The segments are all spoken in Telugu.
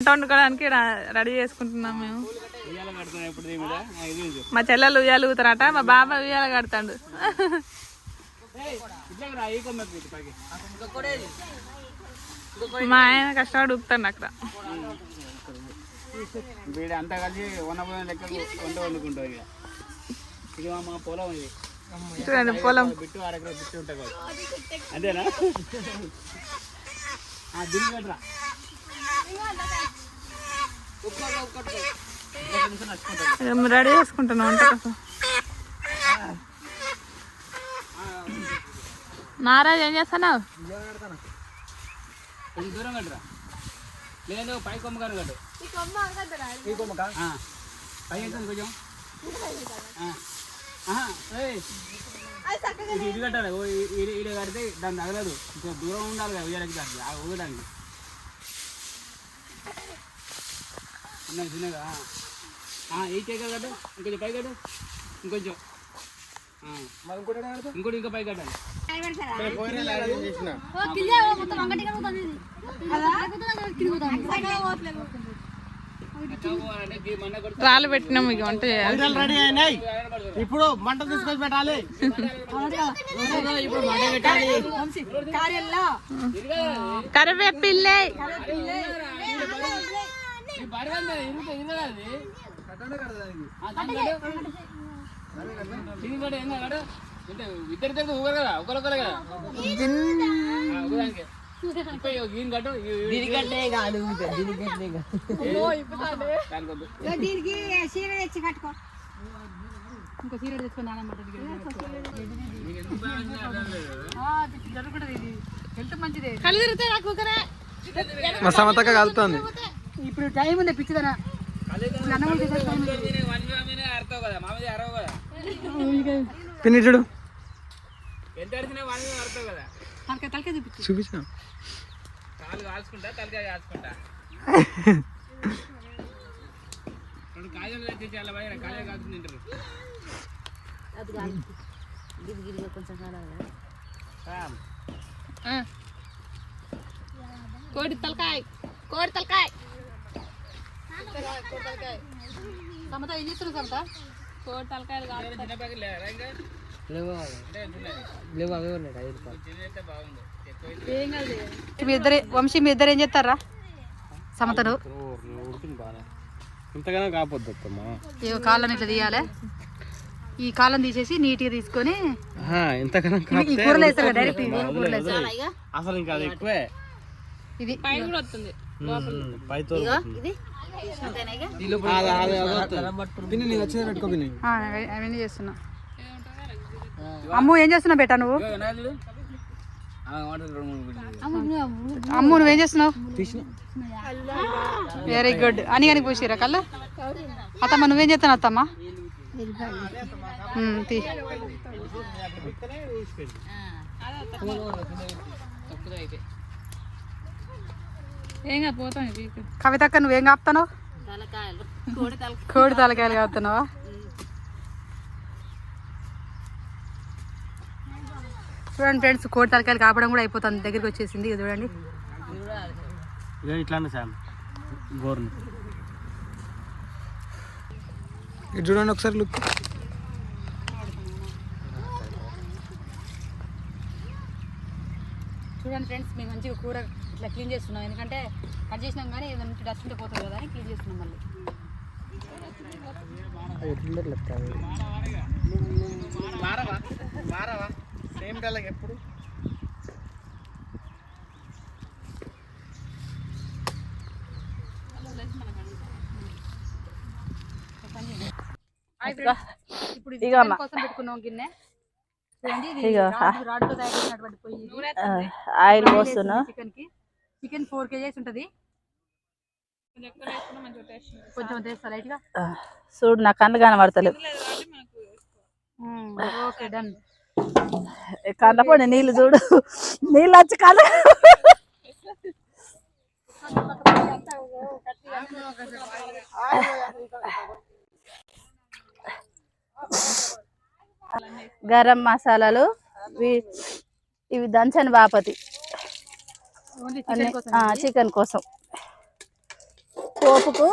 వంట వండుకోవడానికి రెడీ చేసుకుంటున్నాం మేము. మా చెల్లెలు ఉయ్యాలు ఊతారట మా బాబాయ్ ఉయ్యాల కడతాడు. మా ఆయన కష్టపడి ఊపుతాడు అక్కడ. అంతా కలిసి లెక్క వండుకుంటాం పొలం. ఇది చూడండి పొలం బిట్టు బిట్టు అంతేనా ఆ, దీన్ని కట్టరా మేము రెడీ చేసుకుంటున్నాం వంట కోసం నారాజ్ ఏం చేస్తున్నావు కొంచెం దూరం కట్టరా లేదు పై కొమ్మ కానీ కట్టు ఆ, పై ఎంత ఉంది కొంచెం ఆ. ఆహా, ఏయ్. ఇది కట్టాలి ఓ ఈ- ఇది కడితే దాన్ని తగలదు కొంచెం దూరం ఉండాలి కదా ఉయ్యాలకి దానికి ఆ ఊగడానికి చిన్న చిన్నగా కేక కట్టు ఇంకొంచెం పై కట్టు ఇంకొంచెం. ఇంకోటి ఇంకా పై కట్టాలి రాళ్ళు పెట్టినాం ఇక వంట చేయాలి. రెడీ అయినాయి. ఇప్పుడు మంట తీసుకొని పెట్టాలి. ఇప్పుడు మంట ఇద్దరు ఇద్దరు ఊగరు కదా ఒకరొకరు కదా. దానికి. చీర తెచ్చి కట్టుకో. లేదు. కళ్ళు తిరుగుతాయి నాకు ఊకనే. మా సమతక్క కలుతుంది ఇప్పుడు టైం ఉంది పిచ్చిదనా? పిన్ని చూడు. చూపించు. చూపించిన కోడి తలకాయ కోడి తలకాయ. సమత ఏం చేస్తున్నావు సమత? కోడి తలకాయలు మీ ఇద్దరే వంశీ మీ ఇద్దరు ఏం చేస్తారా? బాగా ఇంతగానో కాకపోద్దు ఏ కాళ్ళని ఇట్లా తీయాలి. ఈ కాళ్ళని తీసేసి నీట్గా తీసుకొని వేస్తారు అసలు ఇంకా అది ఎక్కువే. ఇది పైన కూడా వస్తుంది. పైతో ఇది. అవన్నీ చేస్తున్నా. అమ్ము ఏం చేస్తున్నావు బేటా నువ్వు. అమ్ము నువ్వేం చేస్తున్నావు? వెరీ గుడ్ అని కానీ పూసిరా కళ్ళు? అత్తమ్మ నువ్వేం చేస్తున్నావు అత్తమ్మ? తీ. ఏం కవితక్క నువ్వేం కాపుతావు కోడి తలకాయలు. కాపుతున్నావా? చూడండి ఫ్రెండ్స్ కోడి తలకాయలు కాపడం కూడా అయిపోతుంది. దగ్గరికి వచ్చేసింది. ఇది చూడండి. ఇక ఇట్లానే సార్ గోర్ని. ఇది చూడండి ఒకసారి లుక్ చూడండి ఫ్రెండ్స్ మేము మంచిగా కూర ఇట్లా క్లీన్ చేస్తున్నాం. ఎందుకంటే కట్ చేసినాం కానీ ఏదైనా నుంచి డస్ట్ ఉంటే పోతుంది కదా అని క్లీన్ చేస్తున్నాం మళ్ళీ. ఎప్పుడు? ఇప్పుడు కోసం పెట్టుకున్నాం గిన్నె. ఆయిల్ పోస్తున్నా. చికెన్కి చికెన్ ఫోర్ కేజీస్ ఉంటది. కొంచెం తెస్తా లైట్గా? చూడు నా కళ్ళు కనబడతలేవు. ఓకే డన్ నీళ్ళు చూడు. నీళ్ళు వచ్చి కళ్ళు గరం మసాలాలు ఇవి- దంచని బాపతి. చికెన్ కోసం. పోపుకు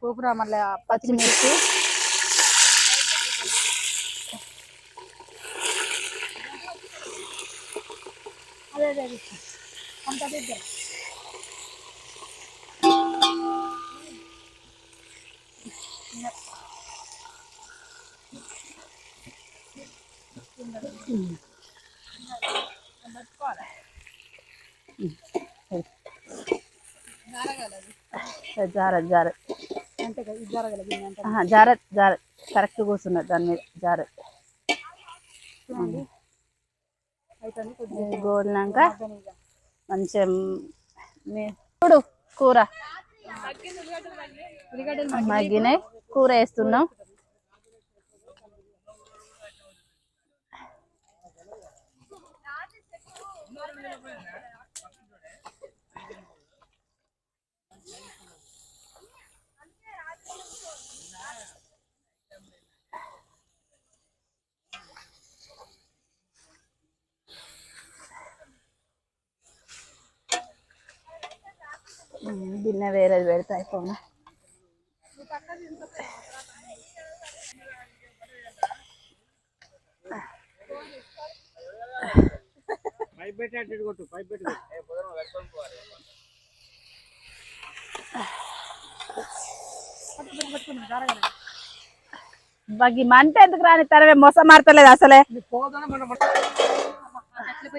పోపురా మళ్ళీ పచ్చిమిర్చి. అదే అదే అదే. అంత దగ్గర జార జార. అంతే కదా ఇది జరగలేదు అంతే ఆహా, జార జార. కరెక్ట్ కూర్చున్నది దాని మీద జార. చూడండి. అయిపోయింది కొద్దిగా గోలినాక మంచిగా చూడు కూర. మగ్గినాయి. కూర వేస్తున్నాం. గిన్నె వేరేది పెడితే కొట్టు. బగ్గి మంట ఎందుకు రాని తనవే మొస మారతలేదు అసలే. కట్టెల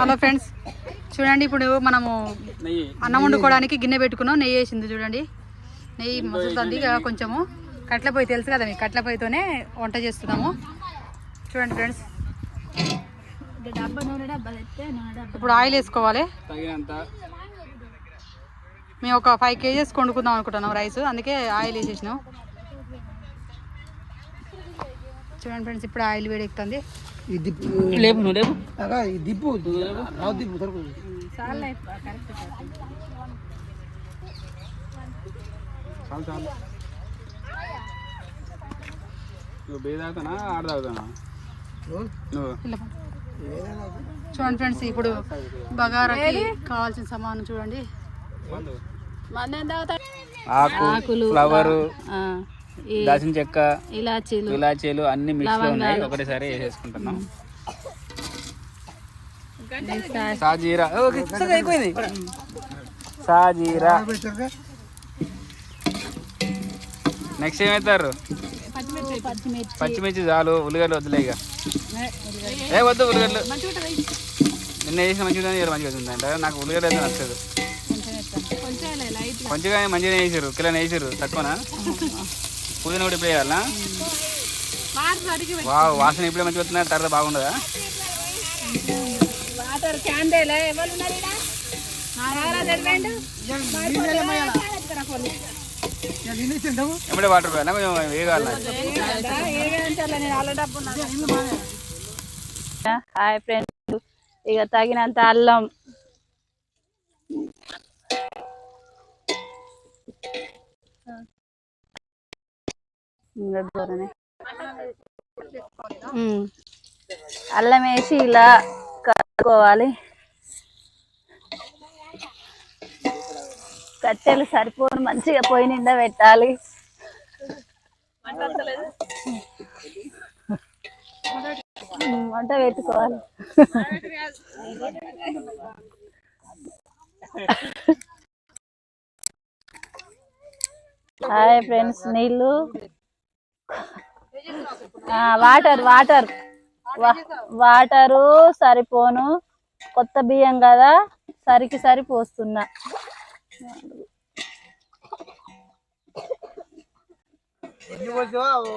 హలో ఫ్రెండ్స్ చూడండి ఇప్పుడు మనము అన్నం వండుకోవడానికి గిన్నె పెట్టుకున్నాం. నెయ్యి వేసింది చూడండి. నెయ్యి మసులుతుంది ఇక కొంచెము. కట్ల పొయ్యి తెలుసు కదా మీకు కట్ల పొయ్యితోనే వంట చేస్తున్నాము. చూడండి ఫ్రెండ్స్. డబ్బా నూనె డబ్బా తెస్తే నూనె డబ్బా ఇప్పుడు ఆయిల్ వేసుకోవాలి. తగినంత మేము ఒక ఫైవ్ కేజెస్ వండుకుందాం అనుకుంటున్నాం రైస్. అందుకే ఆయిల్ వేసేసినాం. చూడండి ఫ్రెండ్స్ ఇప్పుడు ఆయిల్ వేడెక్కుతుంది లేపు నువ్వు లేపు. దిప్పు చాలా చాలు. నువ్వు చూడండి ఫ్రెండ్స్ ఇప్పుడు బగారాకి కావాల్సిన సామాను చూడండి. ఆకు ఫ్లవరు ఆ, ఈ దాచిన చెక్క ఇలాచీలు ఇలాచీలు అన్ని మిక్స్లో ఉన్నాయి. ఒకటేసారి వేసేసుకుంటున్నాం. సాజీరా. అయిపోయింది. సాజీరా. నెక్స్ట్ ఏమవుతారు పచ్చిమిర్చి పచ్చిమిర్చి. పచ్చిమిర్చి చాలు ఉల్లిగడ్డలు వద్దులే ఇక. ఏ వద్దు ఉల్లిగడ్డలు. నిన్న వేసిన మంచిగా ఇవాళ మంచిగా వచ్చింది అంటే. నాకు ఉల్లిగడ్డ అయితే నచ్చదు. కొంచెం మంచిగా వేసారు కిలో వేసారు తక్కువనా? పుదీనా కూడా ఇప్పుడు వేయాలా వా వాసన ఇప్పుడే మంచిగా వస్తుందా? తర్వాత బాగుండదా? వాటర్ క్యాండిల్ ఎవరు ఎప్పుడే వాటర్ పోయాలా? కొంచెం వేయగల హాయ్ ఫ్రెండ్స్. ఇక తగినంత అల్లం. అల్లం వేసి ఇలా కలుపుకోవాలి. కట్టెలు సరిపోను మంచిగా పొయ్యి నిండా పెట్టాలి. వంట పెట్టుకోవాలి. హాయ్ ఫ్రెండ్స్ నీళ్ళు. Water water. వాటరు సరిపోను. కొత్త బియ్యం కదా సరికి సరి పోస్తున్నా. ఆరు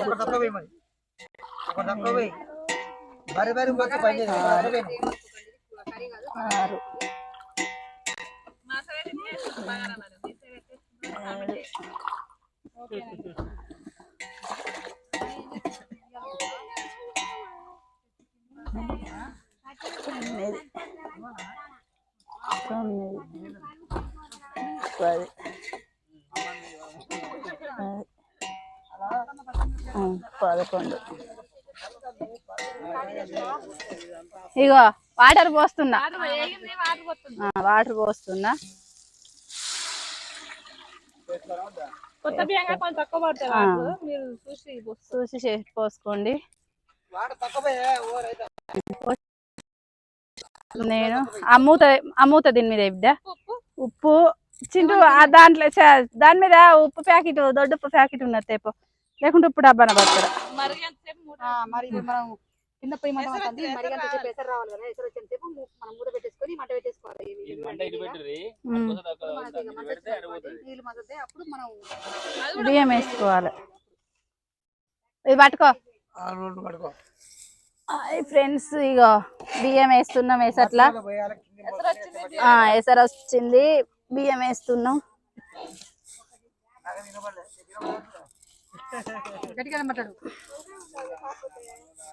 ఒక డబ్బా పోయి మరి. ఒక డబ్బా పోయి. పోస్తున్నా ఆ, వాటర్ పోస్తున్నా కొత్త బియ్యంగా కొంచెం తక్కువ పడతాయి ఆ. వాటర్. మీరు చూసి చూసి చేసి పోసుకోండి. నేను అమ్ముత అమ్ముత దీని మీద బిడ్డ ఉప్పు చింటూ ఆ దాంట్లో దాని మీద ఉప్పు ప్యాకెట్ దొడ్డు ఉప్పు ప్యాకెట్ ఉన్నది తేపో లేకుంటే ఉప్పు డబ్బాన పడతారా మరి మనం కింద పొయ్యి మంట మరి అంత సేపు ఎసరు రావాలి కదా ఎసరు వచ్చేంత సేపు మనం మూత పెట్టేసుకొని మంట పెట్టేసుకోవాలి. నీళ్ళు అప్పుడు మనం బియ్యం వేసుకోవాలి. ఇది పట్టుకో. హాయ్ ఫ్రెండ్స్ ఇగో బియ్యం వేస్తున్నాం వేసట్లా. ఆ, ఎసరు వచ్చింది. బియ్యం వేస్తున్నాం. గట్టిగా మాట్లాడు.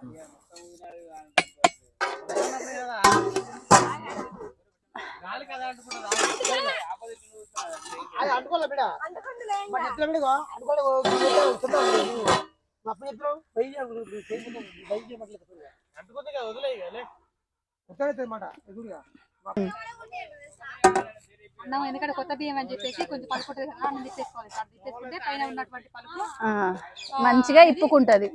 ఉమ్. ఎసరు వచ్చింది బియ్యం వేస్తున్నాం ఉమ్, బియ్యం వేసి ఇట్లా గలబెట్టుకోవాలి అమ్మపా పొయ్యి మంట పెట్టినవా అన్నం ఎందుకంటే కొత్త బియ్యం అని చెప్పేసి కొంచెం పలుపు అన్నం తీసేసుకోవాలి. సార్ తీసేసుకుంటే పైన ఉన్నటువంటి పలుపు మంచిగా ఇప్పుకుంటది.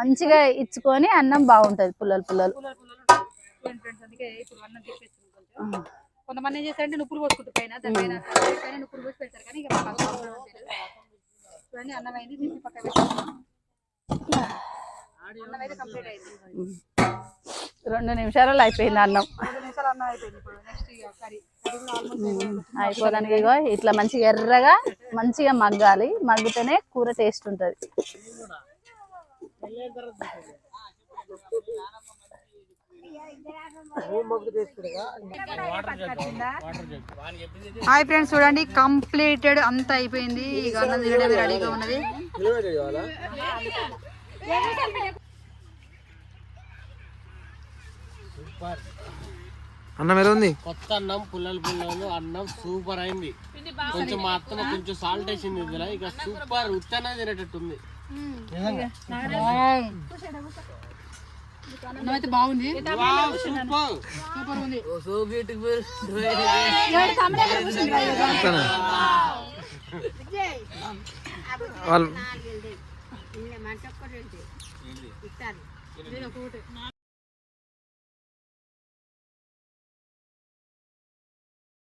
మంచిగా ఇచ్చుకొని అన్నం బాగుంటది పుల్లలు పుల్లలు. అందుకే ఇప్పుడు అన్నం కొంతమంది ఏం చేస్తారంటే నుప్పులు పోసుకుంటారు పైన దానిపైన పైన నుప్పులు పోసి పెడతారు కానీ ఇక. చూడండి అన్నం అయింది తీసి పక్కన పెట్టుకున్నాం అన్నం అయితే కంప్లీట్ అయింది. రెండు నిమిషాలలో అయిపోయింది అన్నం. అయిపోదానికి ఇగో ఇట్లా మంచిగా ఎర్రగా మంచిగా మగ్గాలి. మగ్గితేనే కూర టేస్ట్ ఉంటుంది. హాయ్ ఫ్రెండ్స్ చూడండి కంప్లీటెడ్ అంతా అయిపోయింది. ఇక అన్నం తినడం రెడీగా ఉన్నది. అన్నం ఎలా ఉంది? కొత్త అన్నం పుల్లలు పుల్లలు అన్నం సూపర్ అయింది. కొంచెం మా అత్తమ్మ కొంచెం సాల్ట్ వేసింది ఇందులో. ఇక సూపర్ ఉత్తనే తినేటట్టు ఉంది అన్నం అయితే బాగుంది. సూపర్. సూపర్ ఉంది. సో బ్యూటిఫుల్ వాళ్ళు